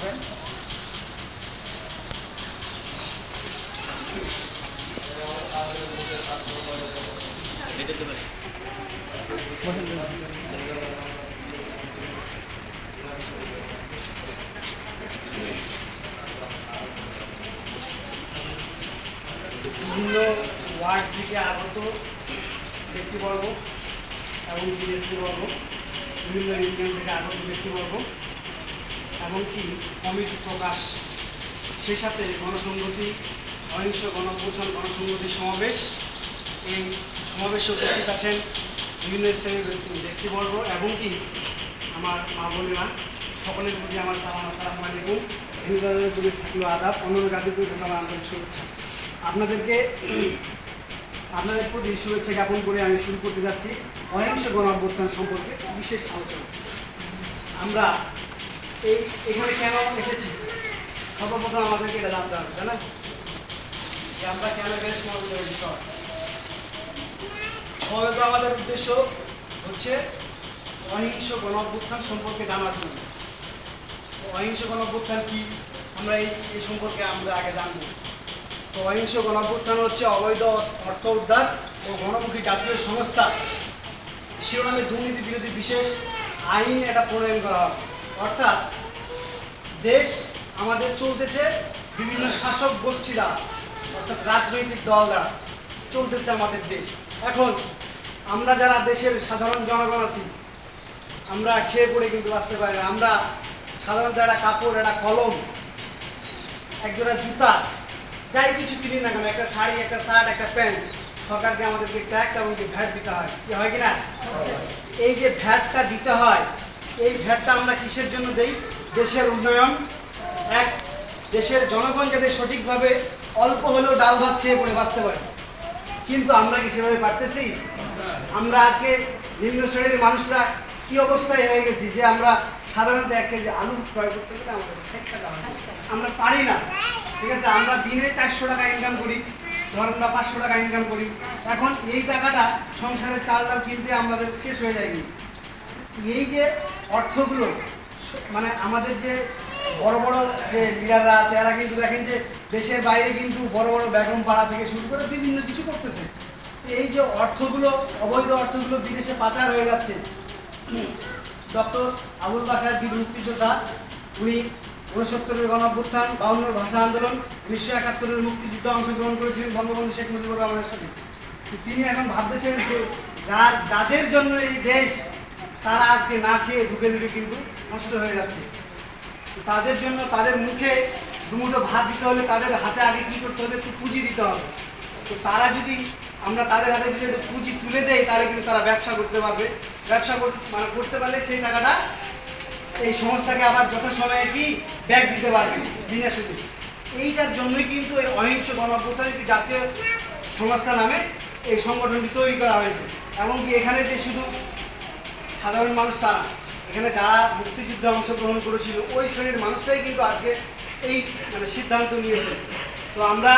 আসবেন বিভিন্ন ওয়ার্ড থেকে আগত ব্যক্তিবর্গ এবং ব্যক্তিবর্গ বিভিন্ন ইউনিয়ন থেকে আগত ব্যক্তিবর্গ। এমনকি কমিটি প্রকাশ। সেই সাথে গণসংহতি, অহিংস গণপ্রধান গণসংহতি সমাবেশ। এই সমাবেশে উপস্থিত আছেন বিভিন্ন স্থানীয় ব্যক্তি- ব্যক্তিবর্গ এবং কি আমার মা বোনেরা। সকলের প্রতি আমার সালাম, আসসালামু আলাইকুম। হিন্দুদের দূরে থাকলেও আদাব, অন্যান্য জাতির প্রতি আমার আন্তরিক শুভেচ্ছা। আপনাদেরকে, আপনাদের প্রতি শুভেচ্ছা জ্ঞাপন করে আমি শুরু করতে যাচ্ছি অহিংস গণ সম্পর্কে বিশেষ আলোচনা। আমরা এই এখানে কেন এসেছি? সর্বপ্রথম আমাদেরকে এটা জানতে হবে, তাই না? যে আমরা কেন মনোযোগের বিষয় আমাদের উদ্দেশ্য হচ্ছে অহিংস গণ অভ্যুত্থান সম্পর্কে জানার জন্য। অহিংস গণ অভ্যুত্থান কি? আমরা এই এই সম্পর্কে আমরা আগে জানব। তো অহিংস গণ অভ্যুত্থান হচ্ছে অবৈধ অর্থ উদ্ধার ও গণমুখী জাতীয় সংস্থা। শিরোনামে দুর্নীতি বিরোধী বিশেষ আইন এটা প্রণয়ন করা হবে। অর্থাৎ দেশ আমাদের চলতেছে বিভিন্ন শাসক গোষ্ঠী দ্বারা অর্থাৎ রাজনৈতিক দল দ্বারা চলতেছে আমাদের দেশ। এখন আমরা যারা দেশের সাধারণ জনগণ আছি, আমরা খেয়ে পড়ে কিন্তু বাঁচতে পারি না। আমরা সাধারণত একটা কাপড়, একটা কলম, একজোড়া জুতা, যাই কিছু কিনি না কেন, একটা শাড়ি, একটা শার্ট, একটা প্যান্ট, সরকারকে আমাদেরকে ট্যাক্স এবং ভ্যাট দিতে হয়। কি হয় কি না? এই যে ভ্যাটটা দিতে হয় এই ভ্যাটটা আমরা কিসের জন্য দেই? দেশের উন্নয়ন। এক, দেশের জনগণ যাতে সঠিকভাবে অল্প হলেও ডাল ভাত খেয়ে পড়ে, বাঁচতে পারে। কিন্তু আমরা কি সেভাবে পারতেছি? আমরা আজকে নিম্ন শ্রেণির মানুষরা কি অবস্থায় হয়ে গেছি যে আমরা সাধারণত এক কেজি আলু ক্রয় করতে গেলে আমাদের টাকা আমরা পারি না। ঠিক আছে, আমরা দিনে চারশো টাকা ইনকাম করি, ধরেন বা পাঁচশো টাকা ইনকাম করি। এখন এই টাকাটা সংসারের চাল ডাল কিনতে আমাদের শেষ হয়ে যায়নি। এই যে অর্থগুলো মানে আমাদের যে বড় বড় যে লিডাররা আছে, এরা কিন্তু দেখেন যে দেশের বাইরে কিন্তু বড় বড় বেগম পাড়া থেকে শুরু করে বিভিন্ন কিছু করতেছে। এই যে অর্থগুলো, অবৈধ অর্থগুলো বিদেশে পাচার হয়ে যাচ্ছে। ডক্টর আবুল বাসার বীর মুক্তিযোদ্ধা, উনি উনসত্তরের গণঅভ্যুত্থান, বাউন্নর ভাষা আন্দোলন, উনিশশো একাত্তরের মুক্তিযুদ্ধে অংশগ্রহণ করেছিলেন বঙ্গবন্ধু শেখ মুজিবুর রহমানের সাথে। তিনি এখন ভাবতেছেন যে যার, যাদের জন্য এই দেশ তারা আজকে না খেয়ে ঢুকে ঢুকে কিন্তু নষ্ট হয়ে যাচ্ছে। তাদের জন্য তাদের মুখে দুমুঠো ভাত দিতে হলে তাদের হাতে আগে কী করতে হবে? একটু পুঁজি দিতে হবে। তো তারা যদি, আমরা তাদের হাতে যদি একটু পুঁজি তুলে দেই, তাহলে কিন্তু তারা ব্যবসা করতে পারবে। ব্যবসা মানে করতে পারলে সেই টাকাটা এই সংস্থাকে আবার যথাসময়ে কি ব্যাগ দিতে পারবে, বিনা সুদে। এইটার জন্যই কিন্তু এই অহিংস গণঅভ্যুত্থান একটি জাতীয় সংস্থা নামে এই সংগঠনটি তৈরি করা হয়েছে। এমনকি এখানে যে শুধু সাধারণ মানুষ তারা। এখানে যারা মুক্তিযুদ্ধে অংশগ্রহণ করেছিল, ওই শ্রেণির মানুষরাই কিন্তু আজকে এই মানে সিদ্ধান্ত নিয়েছে। তো আমরা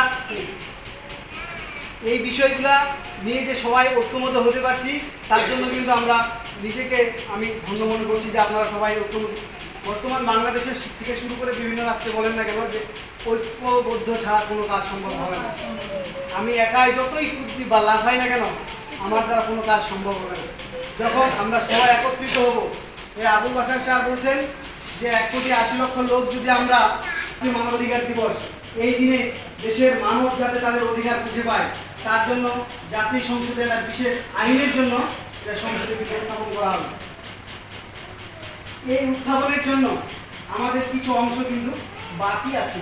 এই বিষয়গুলা নিয়ে যে সবাই ঐক্যমত হতে পারছি, তার জন্য কিন্তু আমরা নিজেকে আমি ধন্য মনে করছি যে আপনারা সবাই ঐক্যমত বর্তমান বাংলাদেশের থেকে শুরু করে বিভিন্ন রাষ্ট্রে বলেন না কেন যে ঐক্যবদ্ধ ছাড়া কোনো কাজ সম্ভব হবে না। আমি একাই যতই কুদ্দি বা লাফাই না কেন, আমার দ্বারা কোনো কাজ সম্ভব হবে না। যখন আমরা সবাই একত্রিত হব, এই আবুল বাসার সাহেব বলছেন যে এক কোটি আশি লক্ষ লোক যদি আমরা মানবাধিকার দিবস, এই দিনে দেশের মানব যাতে তাদের অধিকার বুঝে পায়, তার জন্য জাতীয় সংসদের একটা বিশেষ আইনের জন্য সংসদে বিল উত্থাপন করা হবে। এই উত্থাপনের জন্য আমাদের কিছু অংশ কিন্তু বাকি আছে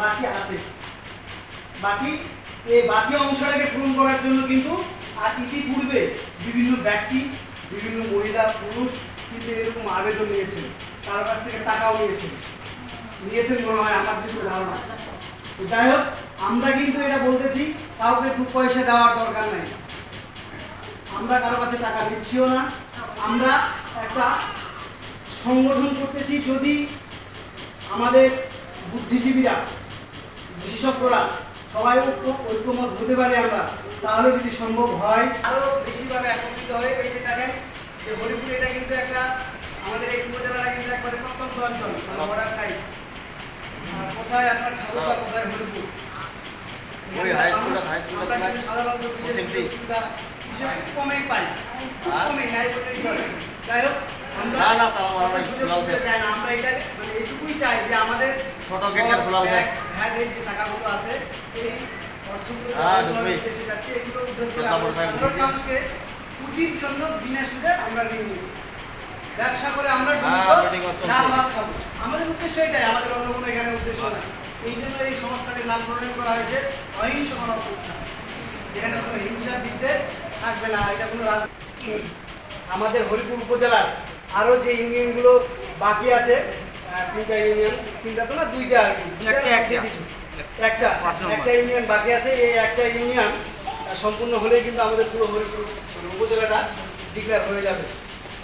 বাকি আছে। বাকি, এই বাকি অংশটাকে পূরণ করার জন্য কিন্তু আর ইতিপূর্বে বিভিন্ন ব্যক্তি, বিভিন্ন মহিলা, পুরুষ কিন্তু এরকম আবেদন নিয়েছেন। তার কাছ থেকে টাকাও নিয়েছেন। নিয়েছেন মনে হয়, আমার যেটুকু ধারণা। যাই হোক, আমরা কিন্তু এটা বলতেছি, কাউকে দু পয়সা দেওয়ার দরকার নাই। আমরা কারও কাছে টাকা দিচ্ছিও না। আমরা একটা সংগঠন করতেছি, যদি আমাদের বুদ্ধিজীবীরা, বিশেষজ্ঞরা সবাই ঐক্য- ঐক্যমত হতে পারে আমরা তাহলে যদি সম্ভব হয়। আরও বেশিভাবে একত্রিত হয়ে এই যে দেখেন যে হরিপুর এটা কিন্তু একটা আমাদের এই উপজেলাটা কিন্তু একবারে প্রত্যন্ত অঞ্চল মানে বর্ডার সাইড। কোথায় আপনার ঠাকুরটা কোথায় হরিপুর? ওই হাই স্কুলটা, হাই স্কুলটা আমরা কিন্তু সাধারণত বিশেষ সুবিধা বিশেষ কমেই পাই। হ্যাঁ? কমেই নাই বললেই চলে। যাই হোক আমরা না, না, তাও আমরা সুযোগ সুবিধা চাই। না। আমরা এটা মানে এইটুকুই চাই যে আমাদের ছোট গেটের খোলা যে টাকাগুলো আছে এই পুঁজির জন্য বিনা সুদে আমরা ঋণ নিই ব্যবসা করে আমরা ডাল ভাত খাব আমাদের উদ্দেশ্য এটাই আমাদের অন্য কোনো এখানে উদ্দেশ্য না এই জন্য এই সংস্থাটির নাম প্রণয়ন করা হয়েছে অহিংস গণপ্রত্যান এখানে কোনো হিংসা বিদ্বেষ থাকবে না এটা কোনো রাজ আমাদের হরিপুর উপজেলার আরও যে ইউনিয়নগুলো বাকি আছে আহ, তিনটা ইউনিয়ন তিনটা তো না দুইটা আর কি একটা, একটা। ইউনিয়ন বাকি আছে এই একটা ইউনিয়ন সম্পূর্ণ হলেই কিন্তু আমাদের পুরো হরিপুর মানে উপজেলাটা ডিক্লেয়ার হয়ে যাবে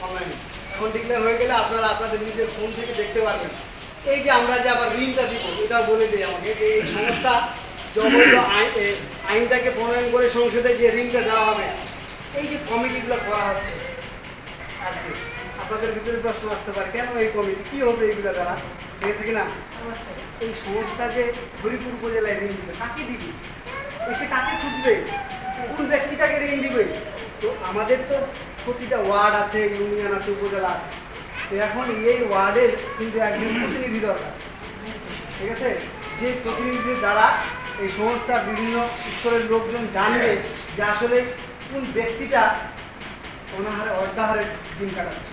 অনলাইনে এখন ডিক্লেয়ার হয়ে গেলে আপনারা আপনাদের নিজের ফোন থেকে দেখতে পারবেন। এই যে আমরা যে আবার ঋণটা দিব এটা বলে দিই আমাকে যে এই সংস্থা যে আইন আইনটাকে প্রণয়ন করে সংসদে যে ঋণটা দেওয়া হবে এই যে কমিটিগুলো করা হচ্ছে আজকে আপনাদের ভিতরে প্রশ্ন আসতে পারে কেন এই কমিটি কি হবে এইগুলো দ্বারা? ঠিক কিনা? এই সংস্থা যে হরিপুর উপজেলায় ঋণ দিবে, কাকে দিবে? এসে কাকে খুঁজবে? কোন ব্যক্তিটাকে ঋণ দিবে? তো আমাদের তো প্রতিটা ওয়ার্ড আছে, ইউনিয়ন আছে, উপজেলা আছে। তো এখন এই ওয়ার্ডের কিন্তু একজন প্রতিনিধি দরকার। ঠিক আছে? যে প্রতিনিধিদের দ্বারা এই সংস্থার বিভিন্ন স্তরের লোকজন জানবে যে আসলে কোন ব্যক্তিটা অনাহারে, অর্ধাহারে দিন কাটাচ্ছে।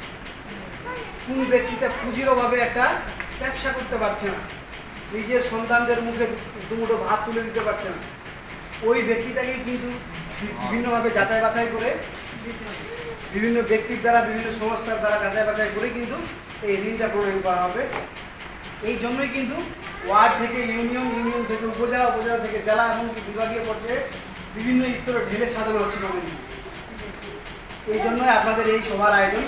কোন ব্যক্তিটা পুঁজির অভাবে একটা ব্যবসা করতে পারছে না। নিজের সন্তানদের মুখে দুমুঠো ভাত তুলে দিতে পারছে না। ওই ব্যক্তিটাকে কিন্তু বিভিন্নভাবে যাচাই বাছাই করে, বিভিন্ন ব্যক্তির দ্বারা, বিভিন্ন সংস্থার দ্বারা যাচাই বাছাই করে কিন্তু এই ঋণটা প্রণয়ন করা হবে। এই জন্যই কিন্তু ওয়ার্ড থেকে ইউনিয়ন ইউনিয়ন থেকে উপজেলা উপজেলা থেকে জেলা এমনকি বিভাগীয় পর্যায়ে বিভিন্ন স্তরে ঢেলে সাজানো হচ্ছে এই জন্যই আপনাদের এই সভার আয়োজন